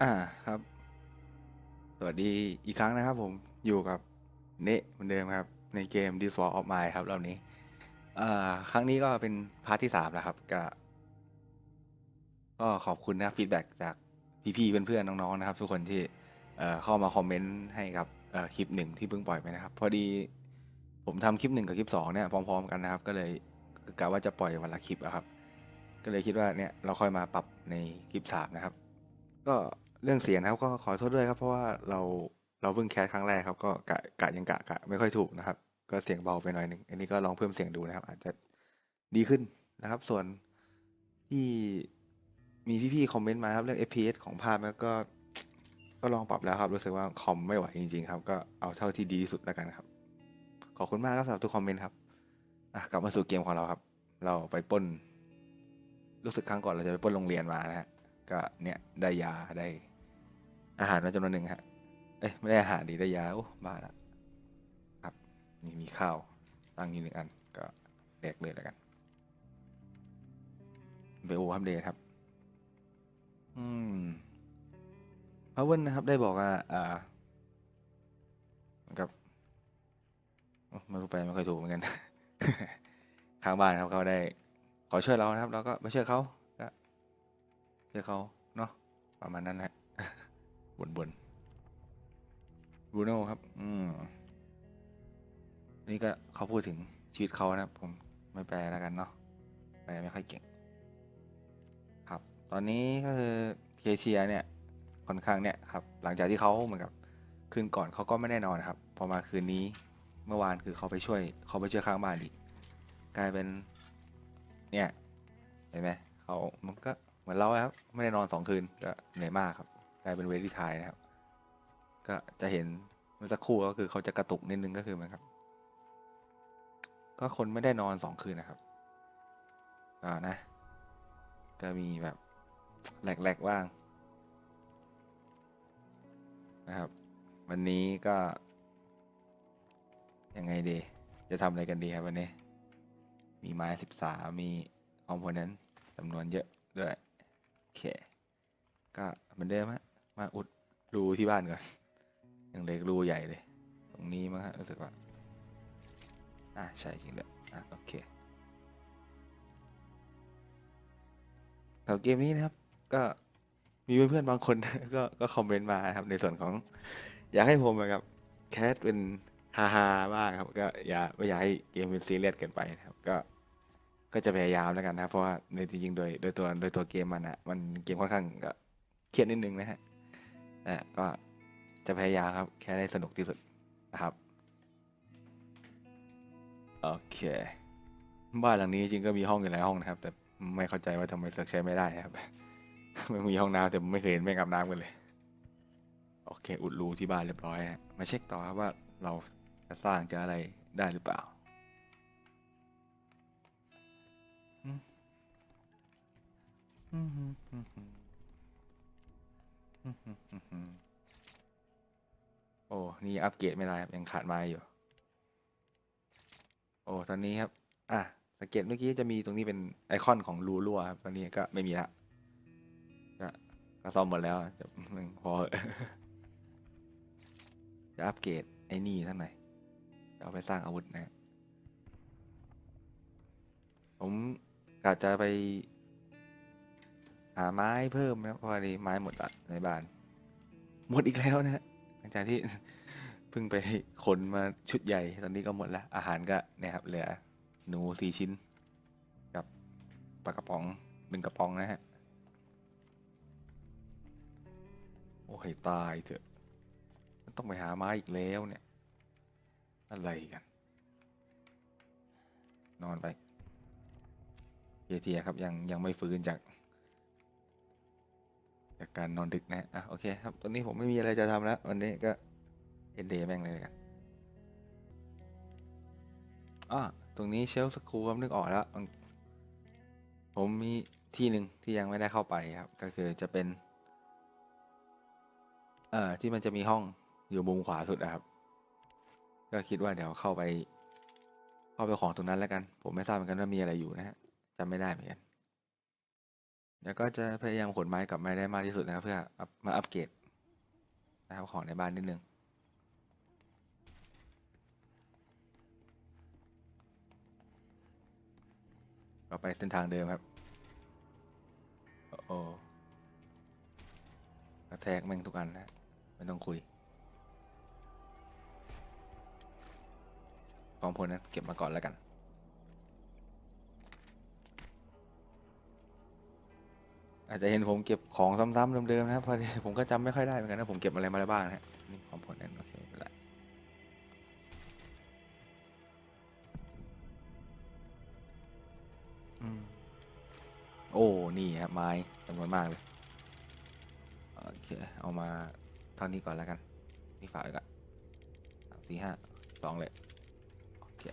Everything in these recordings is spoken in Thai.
อ่าครับ สวัสดีอีกครั้งนะครับผมอยู่กับเนะเหมือนเดิมครับ ในเกม This War of Mine ครับรอบนี้อ่าครั้งนี้ก็เป็นพาร์ทที่สามแล้วครับก็ก็ขอบคุณนะฟีดแบ็กจากพี่ๆเพื่อนๆน้องๆนะครับ ทุกคนที่เอ่อเข้ามาคอมเมนต์ให้กับเอ่อคลิปหนึ่งที่เพิ่งปล่อยไปนะครับ พอดีผมทำคลิปหนึ่งกับคลิปสองเนี่ยพร้อมๆ กันนะครับ ก็เลยกะว่าจะปล่อยวันละคลิปอะครับ ก็เลยคิดว่าเนี่ยเราค่อยมาปรับในคลิปสามนะครับ ก็ เรื่องเสียงนะครับ ก็ขอโทษด้วยครับ เพราะว่าเราเราเพิ่งแคสครั้งแรกครับ ก็กะกะยังกะกะไม่ค่อยถูกนะครับ ก็เสียงเบาไปหน่อยหนึ่งอันนี้ก็ลองเพิ่มเสียงดูนะครับ อาจจะดีขึ้นนะครับ ส่วนที่มีพี่ๆคอมเมนต์มาครับเรื่อง FPS ของภาพแล้วก็ ก็ลองปรับแล้วครับ รู้สึกว่าคอมไม่ไหวจริง ๆ ครับ ก็เอาเท่าที่ดีที่สุดแล้วกันครับ ขอบคุณมากครับสำหรับทุกคอมเมนต์ครับอะกลับมาสู่เกมของเราครับ เราไปป้น รู้สึกครั้งก่อนเราจะไปป้นโรงเรียนมานะฮะก็เนี่ยได้ยาได้ อาหารมาจำนวนหนึ่งฮะ เอ้ยไม่ได้อาหารดีได้ยาโอ้บ้าละครับ นี่มีข้าวตั้งอยู่หนึ่งอัน ก็แดกเลยแล้วกันเบโออัปเดตครับ อืมพาวเวนนะครับ ได้บอกว่า อ่าเหมือนกับไม่รู้ไปไม่เคยถูกเหมือนกันข้างบ้านครับเขาได้ ขอช่วยเรานะครับ เราก็ไปช่วยเขาก็ช่วยเขาเนาะประมาณนั้นแหละ บนบนบรูโน่ครับ อืมนี่ก็เขาพูดถึงชีวิตเขานะครับ ผมไม่แปลแล้วกันเนาะแปลไม่ค่อยเก่ง ครับ ตอนนี้ก็คือเคเชียเนี่ยค่อนข้างเนี่ยครับ หลังจากที่เขาเหมือนกับคืนก่อนเขาก็ไม่แน่นอนครับ พอมาคืนนี้เมื่อวานคือเขาไปช่วยเขาไปช่วยข้างบ้านอีกกลายเป็น เนี่ยเห็นไหมเขามันก็เหมือนเราครับ ไม่ได้นอนสองคืนก็เหนื่อยมากครับ กลายเป็นเวทีไทายนะครับ ก็จะเห็นเมื่อสักครู่ก็คือเขาจะกระตุกนิดนึงก็คือมือนครับ ก็คนไม่ได้นอนสองคืนนะครับอ่านะ ก็มีแบบแหลกๆบ้างนะครับ วันนี้ก็ยังไงดี จะทำอะไรกันดีครับวันนี้ มีไม้สิบสามีคอมโพเนนต์จำนวนเยอะด้วย โอเค ก็เหมือนเดิมฮะ มาอุดรูที่บ้านก่อนอยังเล็กรูใหญ่เลย ตรงนี้มั้งฮะรู้สึกว่า อะใช่จริงด้วยอะโอเคครับเกมนี้นะครับ ก็มีเพื่อนๆบางคน ก็ก็คอมเมนต์มาครับ ในส่วนของ อยากให้ผมนะครับแคสเป็นฮาฮาบ้างครับ ก็อย่าไม่อยากให้เกมเป็นซีเรียสเกินไปนะครับ ก็ก็จะพยายามแล้วกันนะเพราะว่าในจริงๆโดยโดยตัวโดยตัวเกมมันอะมันเกมค่อนข้างก็เครียดนิดนึงนะฮะ แต่ก็จะพยายามครับ แค่ได้สนุกที่สุดนะครับ โอเค บ้านหลังนี้จริงก็มีห้องอยู่หลายห้องนะครับ แต่ไม่เข้าใจว่าทำไมเสือกใช้ไม่ได้ครับ มันมีห้องน้ำแต่ไม่เคยเห็นแม่งอาบน้ำกันเลย โอเค อุดรูที่บ้านเรียบร้อยฮะมาเช็คต่อครับว่าเราจะสร้างจะอะไรได้หรือเปล่าโอ้ นี่อัปเกรดไม่ได้ครับยังขาดไม้อยู่ โอ้ตอนนี้ครับ อะสังเกตเมื่อกี้จะมีตรงนี้เป็นไอคอนของรูรั่วครับตอนนี้ก็ไม่มีละก็ก็ซ่อมหมดแล้วจะพอจะอัปเกรดไอ้นี่ท่านไหนเอาไปสร้างอาวุธนะผมกะจะไปหาไม้เพิ่มนะเพราะว่านี้ไม้หมดละในบ้าน หมดอีกแล้วนะหลังจากที่ เพิ่งไปขนมาชุดใหญ่ ตอนนี้ก็หมดแล้ว อาหารก็เนี่ยครับเหลือหนูสี่ชิ้น กับปลากระป๋องหนึ่งกระป๋องนะฮะ โอ้ยตายเถอะ ต้องไปหาไม้อีกแล้วเนี่ย อะไรกัน นอนไปเทียเทียครับยังยังไม่ฟื้นจากจากการนอนดึกนะฮะอะโอเคครับ ตอนนี้ผมไม่มีอะไรจะทำแล้ว วันนี้ก็ เอ็นเดแม่งเลยกันอะตรงนี้เชลสคูผมนึกออกแล้ว ผมมีที่หนึ่งที่ยังไม่ได้เข้าไปครับ ก็คือจะเป็น เอ่อ ที่มันจะมีห้องอยู่มุมขวาสุดนะครับ ก็คิดว่าเดี๋ยวเข้าไป เข้าไปของตรงนั้นแล้วกัน ผมไม่ทราบเหมือนกันว่ามีอะไรอยู่นะฮะจำไม่ได้เหมือนกันแล้วก็จะพยายามขนไม้กลับมาได้มากที่สุดนะครับ เพื่ออัพมาอัปเกรดนะครับของในบ้านนิดนึง เราไปเส้นทางเดิมครับ โอ้โหกระแทกแม่งทุกอันนะ ไม่ต้องคุยของพลนั้นเก็บมาก่อนแล้วกัน อาจจะเห็นผมเก็บของซ้ำๆเดิมๆนะครับพอดีผมก็จำไม่ค่อยได้เหมือนกันนะ ผมเก็บอะไรมาแล้วบ้างนะฮะนี่ของผล นี่ครับไม้จำนวนมากเลย โอเค เอามาเท่านี้ก่อนแล้วกัน นี่ฝากไว้ก่อนสามสี่ห้าสองเลย โอเค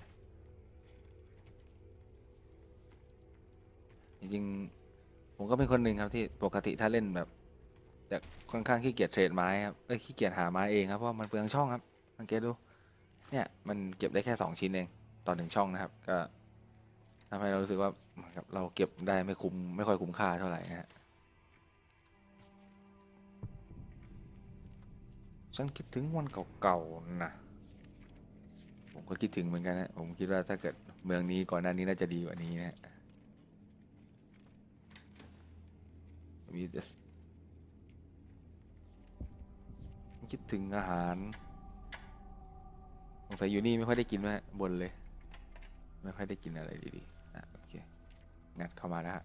จริงๆ ผมก็เป็นคนหนึ่งครับที่ปกติถ้าเล่นแบบจะค่อนข้างขี้เกียจเทรดไม้ครับ เอ้ยขี้เกียจหาไม้เองครับเพราะมันเปลืองช่องครับสังเกตดู เนี่ยมันเก็บได้แค่สองชิ้นเองต่อหนึ่งช่องนะครับ ก็ ทำให้เรารู้สึกว่าเหมือนกับเราเก็บได้ไม่คุ้มไม่ค่อยคุ้มค่าเท่าไหร่นะฮะฉันคิดถึงวันเก่าๆนะผมก็คิดถึงเหมือนกันนะผมคิดว่าถ้าเกิดเมืองนี้ก่อนหน้านี้น่าจะดีกว่านี้นะมีแต่คิดถึงอาหารสงสัยอยู่นี่ไม่ค่อยได้กินไหมบนเลย ไม่ค่อยได้กินอะไรดีๆ งัดเข้ามาแล้วฮะ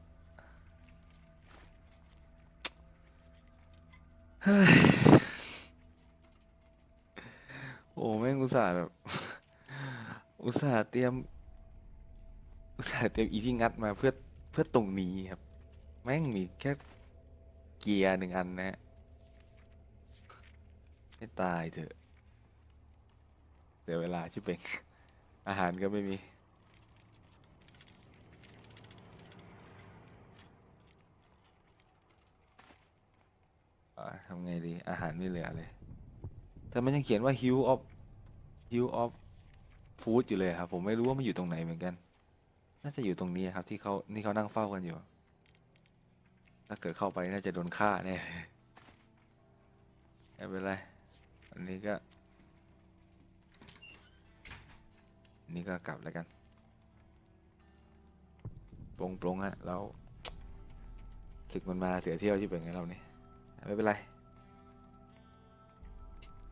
เฮ้โอ้แม่งอุตส่าห์แบบอุตส่าห์เตรียม อุตส่าห์เตรียมอีที่งัดมาเพื่อเพื่อตรงนี้ครับ แม่งมีแค่เกียร์หนึ่งอันนะฮะไม่ตายเถอะเดี๋ยวเวลาชิบเป่งอาหารก็ไม่มี อ่าทำไงดี อาหารไม่เหลือเลย แต่มันยังเขียนว่า hill of hill of food อยู่เลยครับ ผมไม่รู้ว่ามันอยู่ตรงไหนเหมือนกัน น่าจะอยู่ตรงนี้ครับ ที่เขานี่เขานั่งเฝ้ากันอยู่ ถ้าเกิดเข้าไปน่าจะโดนฆ่าแน่ไม่เป็นไรอันนี้ก็นนี้ก็กลับแล้วกันปรงปรงๆฮะแล้วศึกมันมาเสียเที่ยวที่เป็นไงเรานี่ไม่เป็นไร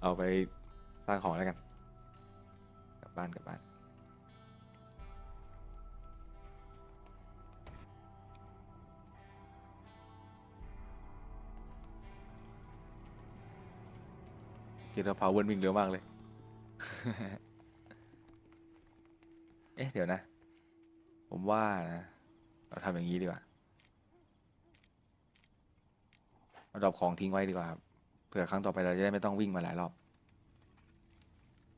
เอาไปสร้างของแล้วกัน กลับบ้านกลับบ้านคิดว่าพาวเวอร์วิ่งเร็วมากเลย เอ๊ะ เดี๋ยวนะ ผมว่านะ เราทำอย่างนี้ดีกว่า เราดรอปของทิ้งไว้ดีกว่าครับ เผื่อครั้งต่อไปเราจะได้ไม่ต้องวิ่งมาหลายรอบ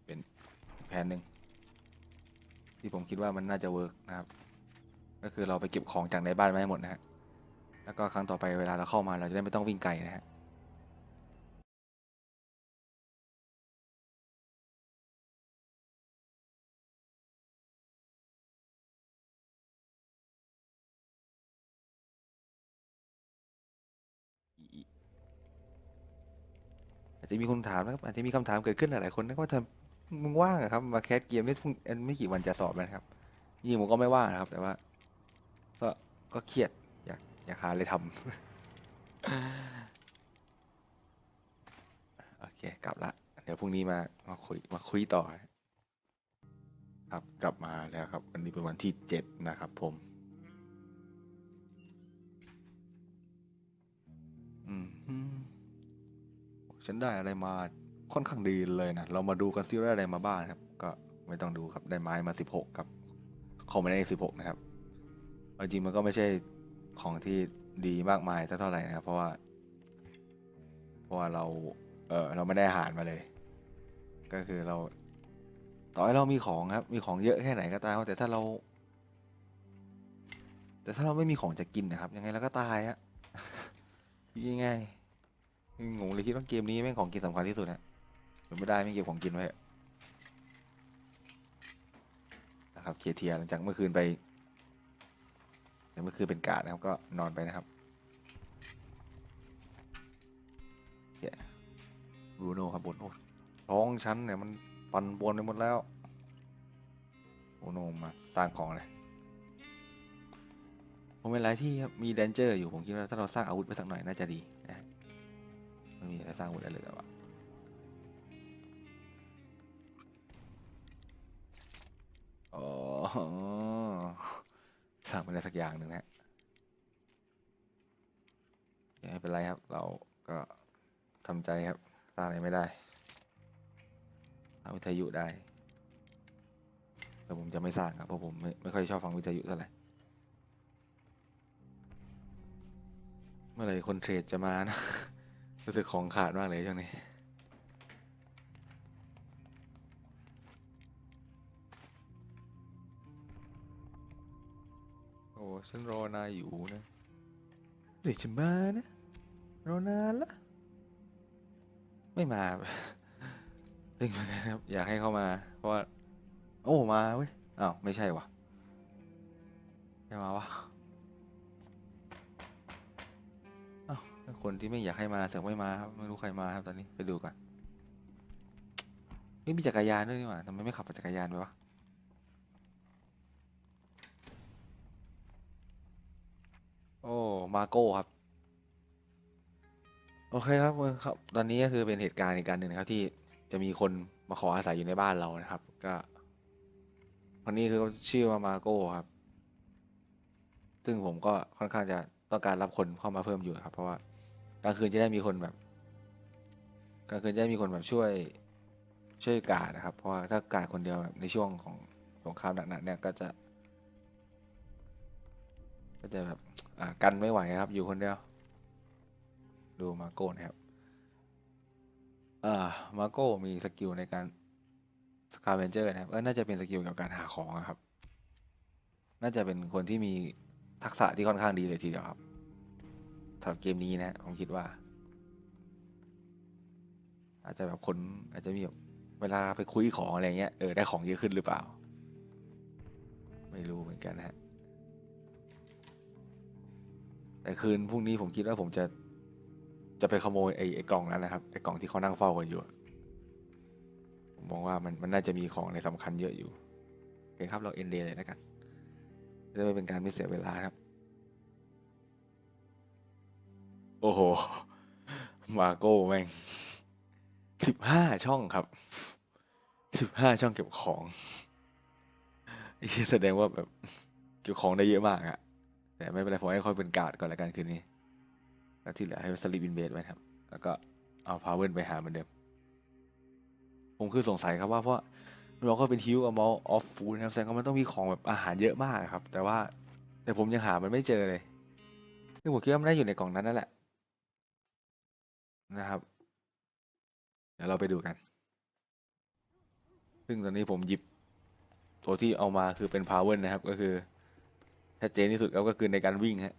เป็นแผนหนึ่งที่ผมคิดว่ามันน่าจะเวิร์กนะครับ ก็คือเราไปเก็บของจากในบ้านมาให้หมดนะฮะ แล้วก็ครั้งต่อไปเวลาเราเข้ามาเราจะได้ไม่ต้องวิ่งไกลนะฮะ จะมีคนถามนะครับอาจจะมีคำถามเกิดขึ้นหลายๆคนนะว่าทำมึงว่างอครับ มาแคสเกมไม่พรุ่งไม่กี่วันจะสอบนะครับจริงผมก็ไม่ว่างนะครับ แต่ว่า ก็ก็เครียดอยากอยากหาอะไรทำโอเค กลับละเดี๋ยวพรุ่งนี้มามาคุยมาคุยต่อ ครับกลับมาแล้วครับ วันนี้เป็นวันที่เจ็ดนะครับ ผม อืม ฉันได้อะไรมาค่อนข้างดีเลยนะ เรามาดูกันซิว่าได้อะไรมาบ้างครับ ก็ไม่ต้องดูครับได้ไม้มาสิบหกครับเขาไม่ได้สิบหกนะครับจริงมันก็ไม่ใช่ของที่ดีมากมายเท่าไหร่นะครับ เพราะว่า เพราะว่าเรา เออเราไม่ได้อาหารมาเลย ก็คือเรา ต่อให้เรามีของครับ มีของเยอะแค่ไหนก็ตามแต่ถ้าเรา แต่ถ้าเราไม่มีของจะกินนะครับ ยังไงเราก็ตายฮะยังไง ผมเลยคิดว่าเกมนี้แม่งของกินสำคัญที่สุดฮะผมไม่ได้ไม่เก็บของกินไว้นะครับเคเทียหลังจากเมื่อคืนไปเมื่อคืนเป็นกาดนะครับ ก็นอนไปนะครับเยบูโน่ครับบนโอ้ท้องชั้นเนี่ยมันปั่นบนไปหมดแล้วโอโน่มาสร้างของเลยผมเป็นไรที่ครับมีแดนเจอร์อยู่ผมคิดว่าถ้าเราสร้างอาวุธไปสักหน่อยน่าจะดี ไม่มีอะไรสร้างอาวุธได้เลยแต่ว่าอ๋อสร้างเป็นอะไรสักอย่างหนึ่งนะฮะไม่เป็นไรครับ เราก็ทำใจครับ สร้างอะไรไม่ได้สร้าวิทยุได้ แต่ผมจะไม่สร้างครับ เพราะผมไม่ไม่ค่อยชอบฟังวิทยุเท่าไหร่ เมื่อไหร่คนเทรดจะมานะ รู้สึกของขาดมากเลยช่วงนี้ โอ้ฉันรอนายอยู่นะเดี๋ยวจะมานะ รอนานละ ไม่มาตึงเหมือนกันครับ อยากให้เข้ามา เพราะว่า โอ้ มาเว้ย อ้าว ไม่ใช่วะไม่มาวะ อ้าคนที่ไม่อยากให้มาเสือกไม่มาครับไม่รู้ใครมาครับตอนนี้ไปดูก่อนเฮ้ยมีจักรยานด้วยนี่หว่าทำไมไม่ขับจักรยานไปวะโอ้มาโก้ครับ โอเคครับเออครับ ตอนนี้ก็คือเป็นเหตุการณ์อีกการหนึ่งนะครับ ที่จะมีคนมาขออาศัยอยู่ในบ้านเรานะครับ ก็คนนี้คือชื่อว่ามาโก้ครับ ซึ่งผมก็ค่อนข้างจะต้องการรับคนเข้ามาเพิ่มอยู่ครับ เพราะว่า กลางคืนจะได้มีคนแบบกลางคืนจะได้มีคนแบบช่วยช่วยการดนะครับ เพราะว่าถ้าการดคนเดียวแบบในช่วงของสงครามหนักๆเนี่ยก็จะ ก็จะแบบอ่ากันไม่ไหวครับ อยู่คนเดียว ดูมาโก้นะครับอ่ามาโก้มีสกิลในการสคาเวนเจอร์นะครับก็น่าจะเป็นสกิลเกี่ยวกับการหาของอะครับ น่าจะเป็นคนที่มีทักษะที่ค่อนข้างดีเลยทีเดียวครับ สำหรับเกมนี้นะผมคิดว่า อาจจะแบบคนอาจจะมีแบบเวลาไปคุยของอะไรเงี้ยเออได้ของเยอะขึ้นหรือเปล่า ไม่รู้เหมือนกันนะฮะแต่คืนพรุ่งนี้ผมคิดว่าผมจะจะไปขโมยไอ้ไอ้กล่องนั้นนะครับไอ้กล่องที่เขานั่งเฝ้ากันอยู่ผมมองว่ามันมันน่าจะมีของอะไรสำคัญเยอะอยู่โอเคครับเราเอ็นเดเลยแล้วกันจะไม่เป็นการไม่เสียเวลาครับ โอ้โห มาโก้แม่งสิบห้าช่องครับสิบห้าช่องเก็บของอีแสดงว่าแบบเก็บของได้เยอะมากอะแต่ไม่เป็นไรผมให้ค่อยเป็นการ์ดก่อนละกันคืนนี้ แล้วที่เหลือให้สลิปอินเบสไว้ครับ แล้วก็เอาพาวเวอร์ไปหาเหมือนเดิม ผมคือสงสัยครับว่าเพราะเราก็เป็นฮิวอ m มอลออฟฟูดนะครับแสดงว่ามันต้องมีของแบบอาหารเยอะมากครับ แต่ว่าแต่ผมยังหามันไม่เจอเลยซึ่ผมคิดว่ามันได้อยู่ในกล่องนั้นนั่นแหละ นะครับ เดี๋ยวเราไปดูกัน ซึ่งตอนนี้ผมหยิบตัวที่เอามาคือเป็นพาวเวอร์นะครับ ก็คือชัดเจนที่สุดแล้วก็คือในการวิ่งฮะ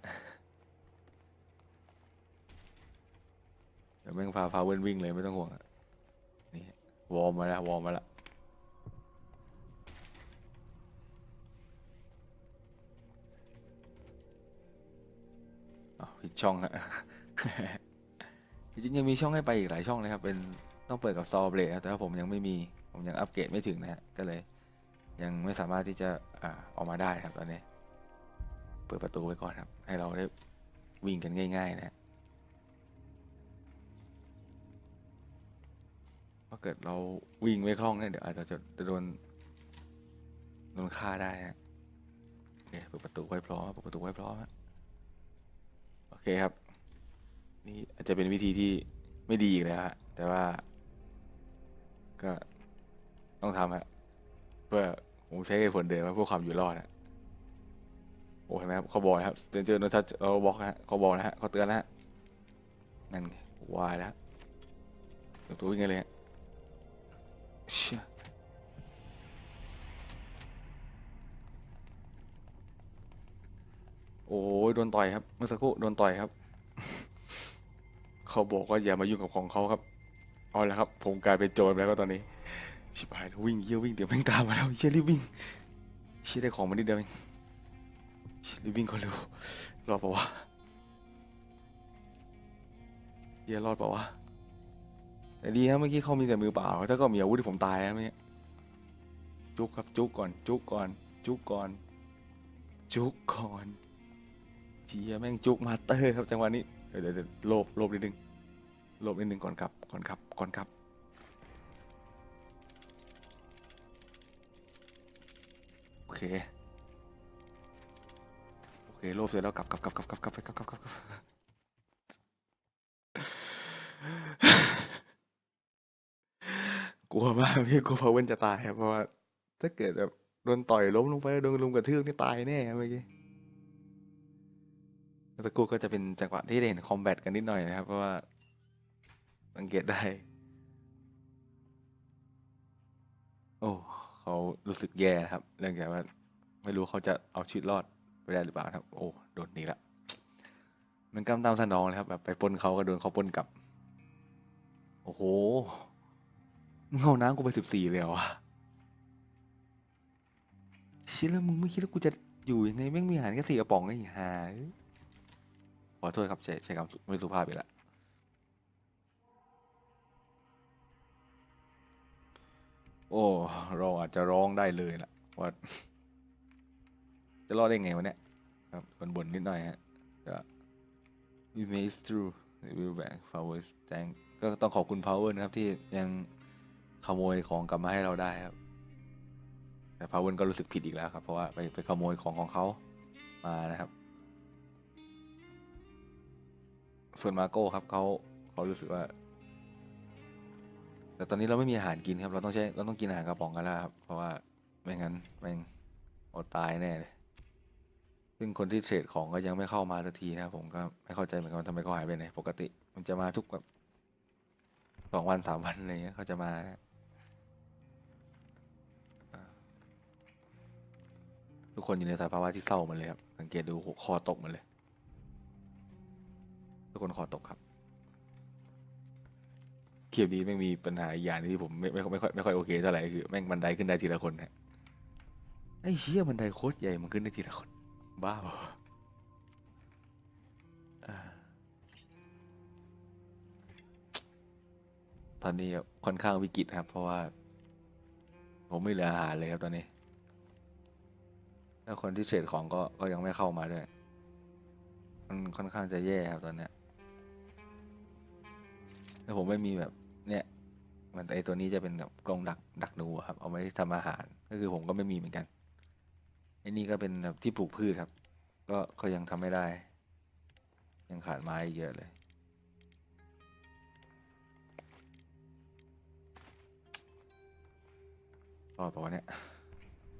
เดี๋ยวแม่งพาพาเว้นวิ่งเลยไม่ต้องห่วงนี่วอร์มมาแล้ววอร์มมาแล้วอ้าวผิดช่องฮะ จริงๆยังมีช่องให้ไปอีกหลายช่องเลยครับ เป็นต้องเปิดกับซอเบลแต่ว่าผมยังไม่มี ผมยังอัปเกรดไม่ถึงนะฮะ ก็เลย ยังไม่สามารถที่จะอ่าออกมาได้ครับตอนนี้ เปิดประตูไว้ก่อนครับ ให้เราได้วิ่งกันง่าย ๆ นะฮะถ้าเกิดเราวิ่งไม่คล่องเนี่ยเดี๋ยวอาจจะจะโดนโดนฆ่าได้ฮะโอเคเปิดประตูไว้พร้อมเปิดประตูไว้พร้อมฮะโอเคครับ นี่อาจจะเป็นวิธีที่ไม่ดีอีกแล้วฮะแต่ว่า ก็ต้องทำฮะเพื่อผมใช้เหตุผลเดิมว่าเพื่อความอยู่รอดฮะโอ้เห็นไหมครับเขาบอกนะครับเจอโนทัชเราบอกนะฮะเขาบอกนะฮะเขาเตือนแล้วฮะนั่นไงวายแล้วตัววิ่งกันเลยฮะเชี่ยโอ้ยโดนต่อยครับ เมื่อสักครู่โดนต่อยครับ เขาบอกว่าอย่ามายุ่งกับของเขาครับ เอาละครับ ผมกลายเป็นโจรแล้วก็ตอนนี้ ชิบหายวิ่งเยี่ยวิ่งเดี๋ยวแม่งตามมาแล้วเชี่ยรีบวิ่งเชี่ยได้ของมานิดเดียวเองชี่ยรีบวิ่งก่อนเร็วรอดปะวะเฮียรอดปะวะแต่ดีนะเมื่อกี้เขามีแต่มือเปล่าถ้าก็มีอาวุธที่ผมตายแล้วเมื่อกี้จุกครับจุกก่อน จุกก่อน จุกก่อน จุกก่อนเจียแม่งจุกมาเตอร์ครับจังหวะนี้เดี๋ยวเดี๋ยวเดี๋ยวโลบโลบนิดนึง โลบนิดนึงก่อนครับก่อนครับก่อนครับโอเคโอเคโลบเสร็จแล้วกลับกลับกลับกลับกลับกลับไปกลับกลับกลับกลับกลัวมากพี่กลัวพาเวนจะตายครับเพราะว่าถ้าเกิดแบบโดนต่อยล้มลงไปโดนลุมกระทืบนี่ตายแน่เมื่อกี้ตะกูก็จะเป็นจังหวะที่ได้เห็นคอมแบทกันนิดหน่อยนะครับ เพราะว่า สังเกตได้ โอ้เขารู้สึกแย่นะครับ เรื่องจากว่า ไม่รู้เขาจะเอาชีวิตรอดไปได้หรือเปล่าครับ โอ้โดนนี้ละมันกำตามสนองเลยครับ แบบไปปนเขาก็โดนเขาปนกลับ โอ้โหมึงเอาน้ำกูไปสิบสี่เลยเหรอวะชิแล้วมึงไม่คิดว่ากูจะอยู่ยังไงแม่งมีอาหารแค่สี่กระป๋องไอ้ห่ายขอโทษครับใช้ใช้คำไม่สุภาพไปละ โอ้ เราอาจจะร้องได้เลยล่ะว่าจะรอดได้ไงวะเนี่ยครับบ่นๆนิดหน่อยฮะก็ We made it through we will back flowers thank ก็ต้องขอบคุณ Power นะครับที่ยังขโมยของกลับมาให้เราได้ครับ แต่ Power ก็รู้สึกผิดอีกแล้วครับ เพราะว่าไปไปขโมยของของเขามานะครับ ส่วนมาโก้ครับเขาเขารู้สึกว่า แต่ตอนนี้เราไม่มีอาหารกินครับ เราต้องใช้เราต้องกินอาหารกระป๋องกันแล้วครับ เพราะว่าไม่งั้นแม่งอดตายแน่เลย ซึ่งคนที่เทรดของก็ยังไม่เข้ามาสักทีนะครับผมก็ไม่เข้าใจเหมือนกันทำไมเขาหายไปไหนปกติ มันจะมาทุกแบบสองวันสามวันอะไรเงี้ยเขาจะมาทุกคนอยู่ในสภาวะที่เศร้าหมดเลยครับ สังเกตดูหัวคอตกหมดเลย ทุกคนคอตกครับ เกียบนี้แม่งมีปัญหาอีกอย่างที่ผมไม่ไม่ไม่ค่อยไม่ค่อยโอเคเท่าไหร่คือแม่งบันไดขึ้นได้ทีละคนฮะไอ้เชี่ยบันไดโคตรใหญ่มันขึ้นได้ทีละคน บ้าเปล่าอ่าตอนนี้ค่อนข้างวิกฤตครับ เพราะว่า ผมไม่เหลืออาหารเลยครับตอนนี้แล้วคนที่เทรดของก็ก็ยังไม่เข้ามาด้วย มันค่อนข้างจะแย่ครับตอนเนี้ยแล้วผมไม่มีแบบ มันไอตัวนี้จะเป็นแบบกรงดักดักหนูครับ เอาไว้ทำอาหาร ก็คือผมก็ไม่มีเหมือนกันไอ้นี่ก็เป็นแบบที่ปลูกพืชครับ ก็ก็ยังทำไม่ได้ ยังขาดไม้เยอะเลย ต่อต่อเนี่ย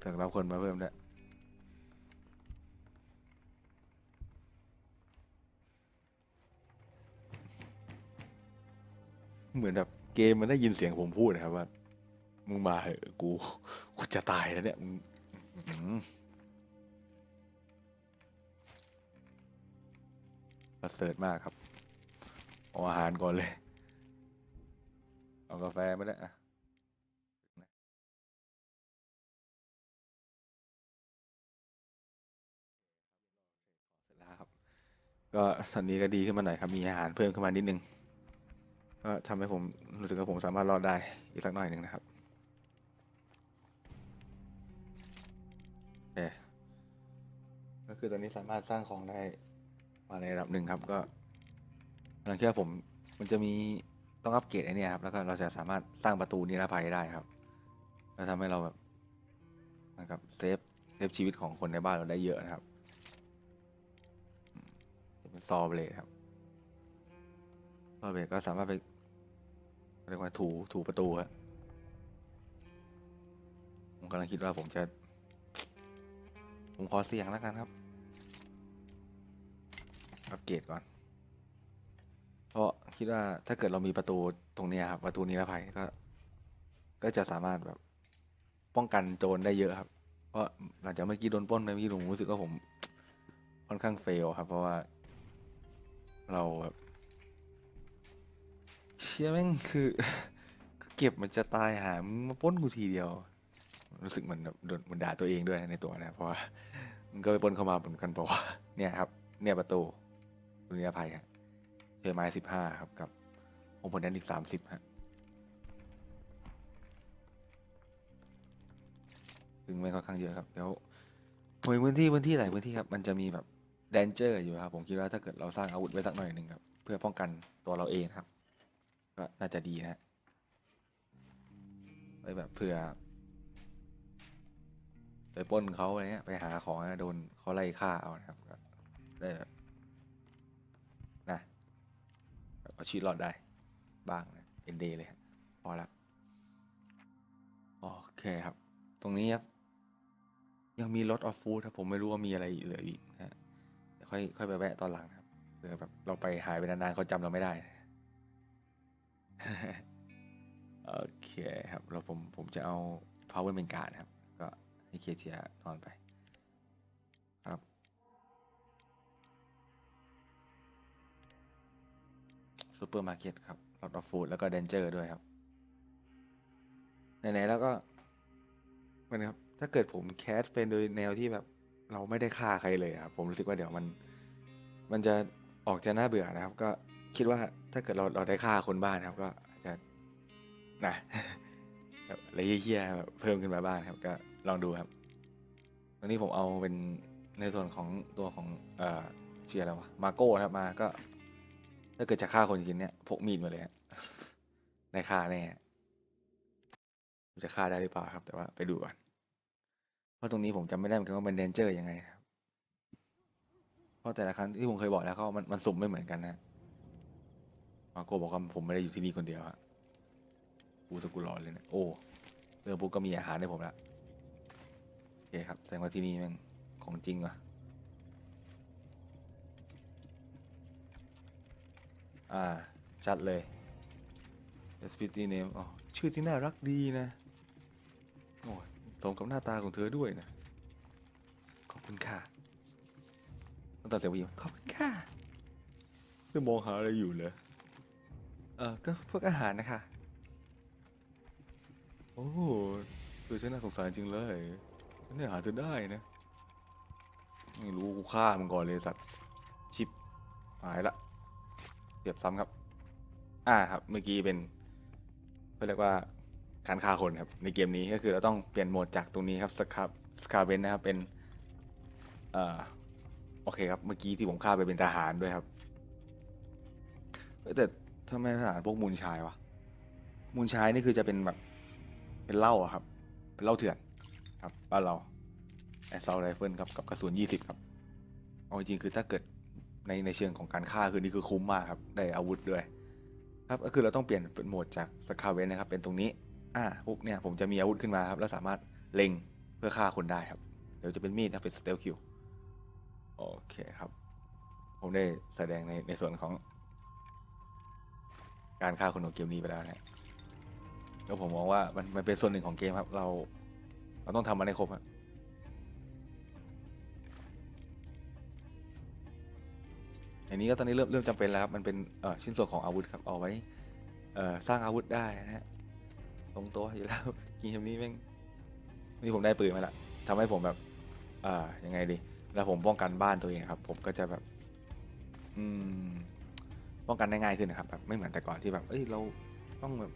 ถึงรับคนมาเพิ่มด้วยเหมือนแบบ เกมมันได้ยินเสียงผมพูดนะครับว่า มึงมาเหอะกูกูจะตายแล้วเนี่ยมึงประเสริฐมากครับเอาอาหารก่อนเลย เอากาแฟไม่ได้อะเสร็จแล้วครับก็ตอนนี้ก็ดีขึ้นมาหน่อยครับ มีอาหารเพิ่มขึ้นมานิดนึง ก็ทำให้ผมรู้สึกว่าผมสามารถรอดได้อีกสักหน่อยหนึ่งนะครับโอเคก็คือตอนนี้สามารถสร้างของได้มาในระดับหนึ่งครับ ก็หลังจากผมมันจะมีต้องอัปเกรดไอเนี่ยครับ แล้วก็เราจะสามารถสร้างประตูนิรภัยได้ครับแล้วทำให้เราแบบนะครับเซฟเซฟชีวิตของคนในบ้านเราได้เยอะนะครับเป็นซอเบลดครับซอเบลดก็สามารถไป เรียกว่าถูถูประตูครับผมกำลังคิดว่าผมจะ ผมขอเสียงแล้วกันครับ อัปเกรดก่อน เพราะคิดว่าถ้าเกิดเรามีประตูตรงนี้ครับ ประตูนิรภัยก็ ก็จะสามารถแบบ ป้องกันโจรได้เยอะครับ เพราะหลังจากเมื่อกี้โดนป้นไปเมื่อกี้ผมรู้สึกว่าผม ค่อนข้างเฟลครับ เพราะว่า เราแบบ เชี่ยแม่งคือเก็บมันจะตายหามึงมาป้นกูทีเดียว รู้สึกเหมือนแบบโดนมันด่าตัวเองด้วยในตัวนะเพราะมันก็ไปป้นเข้ามาเหมือนกันบอกว่าเนี่ยครับ เนี่ยประตูรุนิยภัยฮะเจอไม้สิบห้าครับกับองค์ผลแดนอีกสามสิบฮะถึงไม่ค่อนข้างเยอะครับเดี๋ยวหน่ยพื้นที่พื้นที่ไหนพื้นที่ครับมันจะมีแบบแดนเจอร์อยู่ครับผมคิดว่าถ้าเกิดเราสร้างอาวุธไว้สักหน่อยหนึ่งครับเพื่อป้องกันตัวเราเองครับ ก็น่าจะดีนะฮะไว้แบบเผื่อ ไปปล้นเขาอะไรเงี้ยไปหาของนะโดนเขาไล่ฆ่าเอานะครับก็ได้แบบนะเอาชีวิตรอดได้ บ้างนะเอ็นเดเลยพอละโอเคครับ ตรงนี้ครับ ยังมีรถออฟฟูดครับผมไม่รู้ว่ามีอะไรเหลืออีกนะฮะค่อยค่อยไปแวะตอนหลังครับเผื่อแบบเราไปหายไปนานๆเขาจำเราไม่ได้ โอเคครับแล้วผมผมจะเอา power เป็นการดครับ ก็ให้เคเทียนอนไป ครับ ซูเปอร์มาร์เก็ตครับลอตออฟฟูดแล้วก็เดนเจอร์ด้วยครับ ไหน ๆ แล้วก็ มันครับ ถ้าเกิดผมแคสเป็นโดยแนวที่แบบ เราไม่ได้ฆ่าใครเลยครับ ผมรู้สึกว่าเดี๋ยวมัน มันจะออกจะน่าเบื่อนะครับ ก็ คิดว่าถ้าเกิดเราเราได้ฆ่าคนบ้านครับ ก็อาจจะนะแบบอะไรเฮี้ยๆแบบเพิ่มขึ้นมาบ้างครับ ก็ลองดูครับตอนนี้ผมเอาเป็นในส่วนของตัวของเอ่อชื่ออะไรวะมาโก้ครับมาก็ ถ้าเกิดจะฆ่าคนจริงเนี่ยพกมีดมาเลยฮะได้ฆ่าแน่จะฆ่าได้หรือเปล่าครับ แต่ว่าไปดูก่อนเพราะตรงนี้ผมจำไม่ได้เหมือนกันว่าเป็นเดนเจอร์ยังไงครับเพราะแต่ละครั้งที่ผมเคยบอกแล้วเขามันมันสุ่มไม่เหมือนกันนะ มาโก้บอกว่าผมไม่ได้อยู่ที่นี่คนเดียวฮะกูตะกูรอเลยเนี่ยโอ้เรื่องปุ๊บก็มีอาหารให้ผมละโอเคครับแสดงว่าที่นี่มันของจริงว่ะอ่า ชัดเลย SPT name อ๋อชื่อที่น่ารักดีนะโอ้ตรงกับหน้าตาของเธอด้วยนะ ขอบคุณค่ะต้องตัดเสียงผู้หญิงขอบคุณค่ะเธอมองหาอะไรอยู่เหรอ เออก็พวกอาหารนะคะ โอ้เธอฉันน่าสงสารจริงเลยฉันเนี่ยหาเธอได้นะ ไม่รู้กูฆ่ามันก่อนเลยสัตว์ ชิปหายละเสียบซ้ำครับ อ่าครับ เมื่อกี้เป็นเขาเรียกว่าการฆ่าคนครับ ในเกมนี้ก็คือเราต้องเปลี่ยนโหมดจากตรงนี้ครับสครับสคาเวนนะครับ เป็นเอ่อโอเคครับ เมื่อกี้ที่ผมฆ่าไปเป็นทหารด้วยครับแต่ ทำไมทหารพวกมูลชายวะ มูลชายนี่คือจะเป็นแบบ เป็นเหล้าอะครับ เป็นเหล้าเถื่อนครับบ้านเราแอสซอลไรเฟิลครับกับกระสุนยี่สิบครับ เอาจริงคือถ้าเกิดในในเชิงของการฆ่าคือนี่คือคุ้มมากครับ ได้อาวุธด้วย ครับก็คือเราต้องเปลี่ยนเป็นโหมดจากสคาเวนนะครับ เป็นตรงนี้ อ่าปุ๊บเนี่ยผมจะมีอาวุธขึ้นมาครับ แล้วสามารถเล็งเพื่อฆ่าคนได้ครับ เดี๋ยวจะเป็นมีดนะเป็นสเตลคิวโอเคครับ ผมได้แสดงในในส่วนของ การฆ่าคนของเกมนี้ไปแล้วนะแล้วผมมองว่ามันมันเป็นส่วนหนึ่งของเกมครับ เรา เราต้องทำมันให้ครบครับอันนี้ก็ตอนนี้เริ่มเริ่มจำเป็นแล้วครับ มันเป็นชิ้นส่วนของอาวุธครับ เอาไว้สร้างอาวุธได้นะฮะตรงตัวอยู่แล้วเกมนี้แม่งนี่ผมได้ปืนมาละทำให้ผมแบบอ่ายังไงดี แล้วผมป้องกันบ้านตัวเองครับ ผมก็จะแบบ อืม ป้องกันได้ง่ายขึ้นนะครับแบบไม่เหมือนแต่ก่อนที่แบบ เอ้ยเราต้องแบบ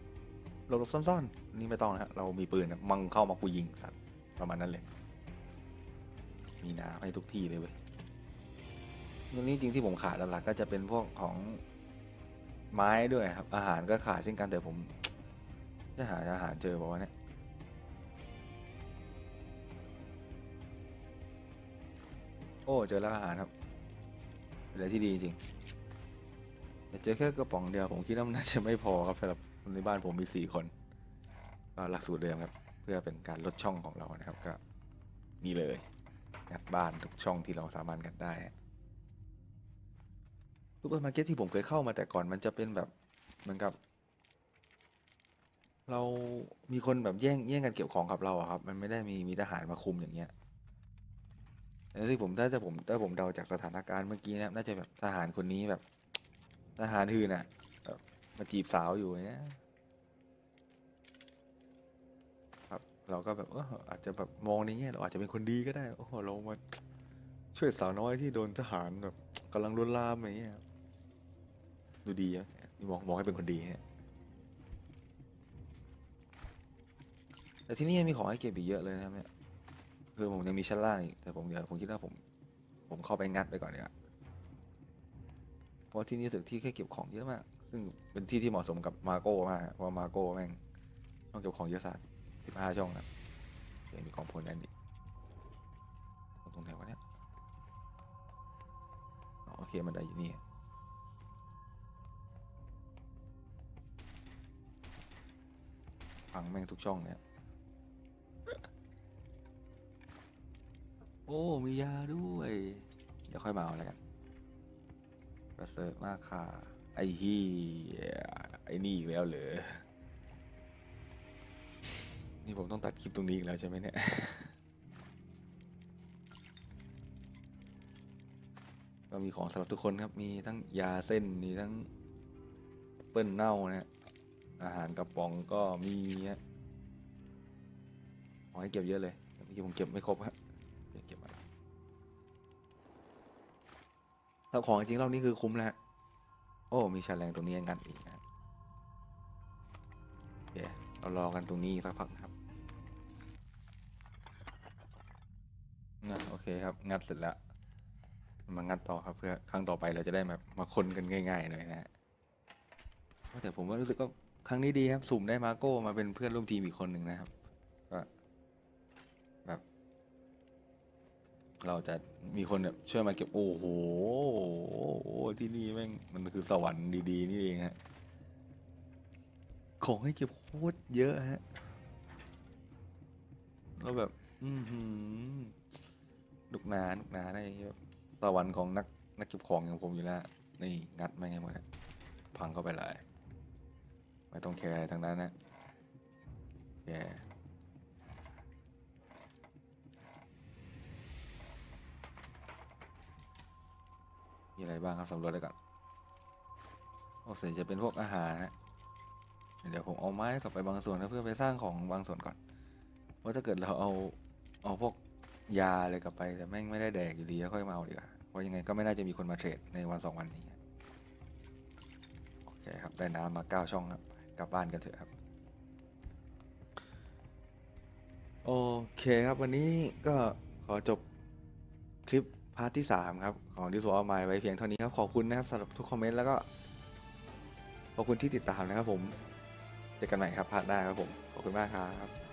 หลบซ่อนๆ นี่ไม่ต้องนะฮะเรามีปืนนะมังเข้ามากูยิงสัตว์ประมาณนั้นเลย มีน้ำให้ทุกที่เลยเว้ยตรงนี้จริงที่ผมขาดหลักๆก็จะเป็นพวกของไม้ด้วยครับ อาหารก็ขาดเช่นกันแต่ผมจะหาอาหารเจอบอกว่าเนี่ยโอ้ เจอแล้วอาหารครับเป็นอะไรที่ดีจริง แต่เจอแค่กระป๋องเดียวผมคิดว่ามันน่าจะไม่พอครับสำหรับคนในบ้านผมมีสี่คนก็หลักสูตรเดิมครับ เพื่อเป็นการลดช่องของเรานะครับก็นี่เลยงัดบ้านทุกช่องที่เราสามารถงัดได้ซูเปอร์มาร์เก็ตที่ผมเคยเข้ามาแต่ก่อนมันจะเป็นแบบเหมือนกับ เรามีคนแบบแย่งแย่งกันเก็บของกับเราครับ มันไม่ได้มีมีทหารมาคุมอย่างเงี้ยแต่ที่ผมถ้าจะผมถ้าผมเดาจากสถานการณ์เมื่อกี้นะครับน่าจะแบบทหารคนนี้แบบ ทหารหื่นอะมาจีบสาวอยู่อย่างเงี้ยครับเราก็แบบเอออาจจะแบบมองในแง่เราอาจจะเป็นคนดีก็ได้โอ้โหเรามาช่วยสาวน้อยที่โดนทหารแบบกำลังลวนลามอย่างเงี้ยดูดีอะนี่มองมองให้เป็นคนดีฮะแต่ที่นี่ยังมีของให้เก็บอีกเยอะเลยนะครับเนี่ยคือผมยังมีชั้นล่างอีกแต่ผมเดี๋ยวผมคิดว่าผม ผมเข้าไปงัดไปก่อนเนี่ย เพราะที่นี่สึกที่แค่เก็บของเยอะมาก ซึ่งเป็นที่ที่เหมาะสมกับมาโก้มากเพราะมาโก้แม่งต้องเก็บของเยอะสัสสิบห้าช่องนะเดี๋ยวมีของพลนั่นดิตรงไหนวะเนี่ยอ๋อโอเคมันได้อยู่นี่พังแม่งทุกช่องเนี่ยโอ้ มียาด้วย เดี๋ยวค่อยมาเอาแล้วกัน ประเสริฐมากค่ะ ไอ้ฮียไอ้นี่อีกแล้วเหรอ นี่ผมต้องตัดคลิปตรงนี้อีกแล้วใช่ไหมเนี่ยก็มีของสำหรับทุกคนครับ มีทั้งยาเส้น มีทั้งเปิ้ลเน่านะฮะอาหารกระป๋องก็มีฮะขอให้เก็บเยอะเลยเมื่อกี้ผมเก็บไม่ครบฮะเก็บ ถ้าของจริงรอบนี้คือคุ้มแล้ว โอ้ มีแฉลงตรงนี้งัดอีกนะฮะโอเคเรารอกันตรงนี้สักพักนะครับงัดโอเคครับ งัดเสร็จแล้ว มางัดต่อครับเพื่อครั้งต่อไปเราจะได้แบบมาคนกันง่ายๆหน่อยนะฮะแต่ผมว่ารู้สึกว่าครั้งนี้ดีครับ สุ่มได้มาโก้มาเป็นเพื่อนร่วมทีมอีกคนหนึ่งนะครับ ก็แบบ เราจะมีคนแบบช่วยมาเก็บโอ้โหที่นี่แม่งมันคือสวรรค์ดีๆนี่เองฮะของให้เก็บโคตรเยอะฮะแล้วแบบ อือหือลูกนาลูกนาได้แบบสวรรค์ของนักนักเก็บของอย่างผมอยู่แล้วนี่งัดไม่ไงหมดพังเข้าไปเลยไม่ต้องแคร์อะไรทั้งนั้นนะแคร์ มีอะไรบ้างครับสำรวจเลยก่อนโอ้ส่วนจะเป็นพวกอาหารฮะเดี๋ยวผมเอาไม้กลับไปบางส่วนครับเพื่อไปสร้างของบางส่วนก่อนเพราะถ้าเกิดเราเอาเอาพวกยาอะไรกลับไปแต่แม่งไม่ได้แดกอยู่ดีก็ค่อยมาเอาดีกว่าเพราะยังไงก็ไม่น่าจะมีคนมาเทรดในวันสองวันนี้โอเคครับได้น้ำมาเก้าช่องครับกลับบ้านกันเถอะครับโอเคครับวันนี้ก็ขอจบคลิป พาร์ทที่3ครับ ของดิสวอลมายไว้เพียงเท่านี้ครับ ขอบคุณนะครับสำหรับทุกคอมเมนต์แล้วก็ ขอบคุณที่ติดตามนะครับผม เจอกันใหม่ครับพาร์ทหน้าครับผม ขอบคุณมากครับ